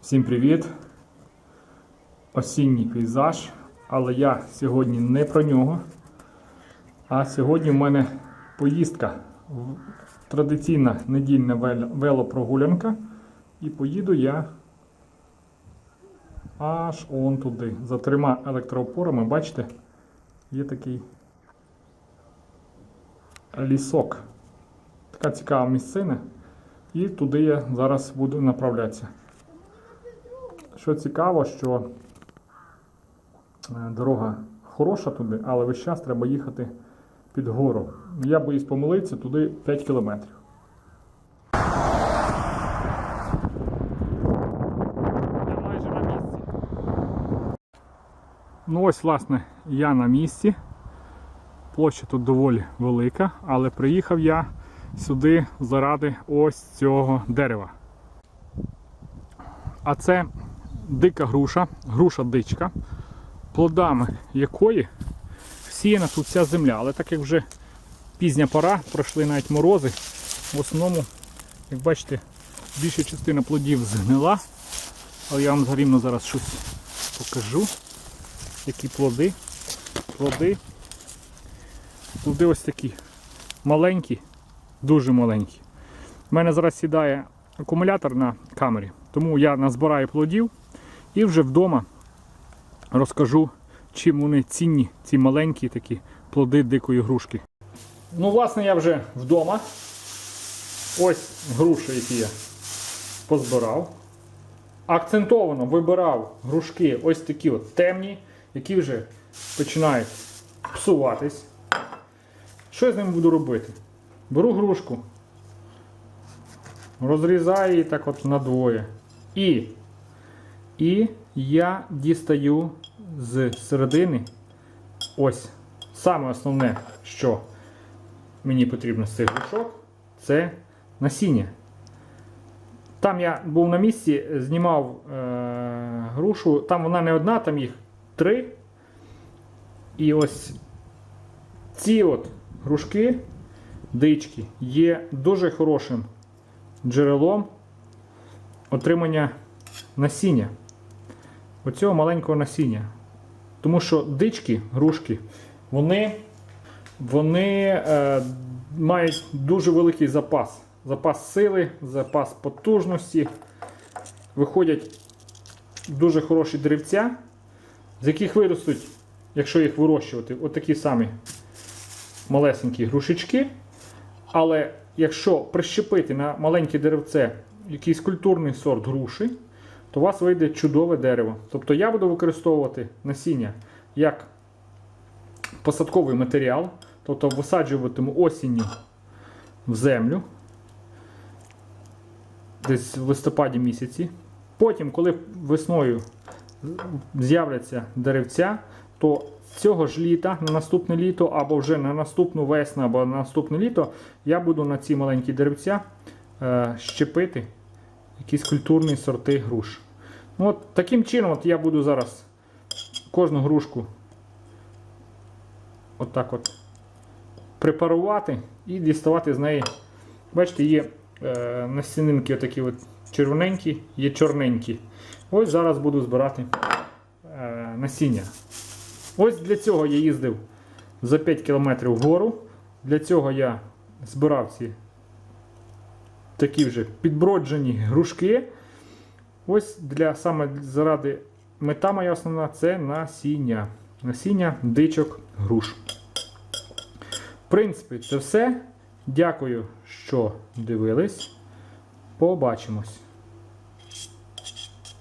Всім привіт! Осінній пейзаж. Але я сьогодні не про нього. А сьогодні в мене поїздка. Традиційна недільна велопрогулянка. І поїду я аж он туди. За трьома електроопорами, бачите, є такий лісок. Така цікава місцина. І туди я зараз буду направлятися. Що цікаво, що е, дорога хороша туди, але весь час треба їхати під гору. Я боюсь помилитися туди 5 кілометрів. Ну ось, власне, я на місці. Площа тут доволі велика, але приїхав я сюди заради ось цього дерева. А це дика груша, груша дичка, плодами якої всіяна тут вся земля. Але так як вже пізня пора, пройшли навіть морози, в основному, як бачите, більша частина плодів згнила. Але я вам зарівно зараз щось покажу. Які плоди. Плоди. Плоди ось такі маленькі, дуже маленькі. У мене зараз сідає акумулятор на камері, тому я назбираю плодів і вже вдома розкажу, чим вони цінні, ці маленькі такі плоди дикої грушки. Ну, власне, я вже вдома. Ось груші, які я позбирав. Акцентовано вибирав грушки ось такі от темні, які вже починають псуватись. Що я з ними буду робити? Беру грушку, розрізаю її так от надвоє. І, і я дістаю з середини ось саме основне, що мені потрібно з цих грушок, це насіння. Там я був на місці, знімав е, грушу, там вона не одна, там їх три. І ось ці от грушки, дички, є дуже хорошим джерелом отримання насіння. Оцього маленького насіння. Тому що дички, грушки, вони, вони е, мають дуже великий запас. Запас сили, запас потужності. Виходять дуже хороші деревця, з яких виростуть, якщо їх вирощувати, отакі самі малесенькі грушечки. Але якщо прищепити на маленьке деревце якийсь культурний сорт груші, то у вас вийде чудове дерево. Тобто я буду використовувати насіння як посадковий матеріал, тобто висаджуватиму осінню в землю, десь в листопаді місяці. Потім, коли весною з'являться деревця, то цього ж літа, на наступне літо, або вже на наступну весну, або на наступне літо, я буду на ці маленькі деревця е, щепити якісь культурні сорти груш. Ну, от, таким чином от я буду зараз кожну грушку отак от препарувати і діставати з неї. Бачите, є е, насінинки отакі от червоненькі, є чорненькі. Ось зараз буду збирати е, насіння. Ось для цього я їздив за 5 км вгору. Для цього я збирав ці такі вже підброджені грушки. Ось для саме заради мета моя основна це насіння. Насіння дичок груш. В принципі, це все. Дякую, що дивились. Побачимось.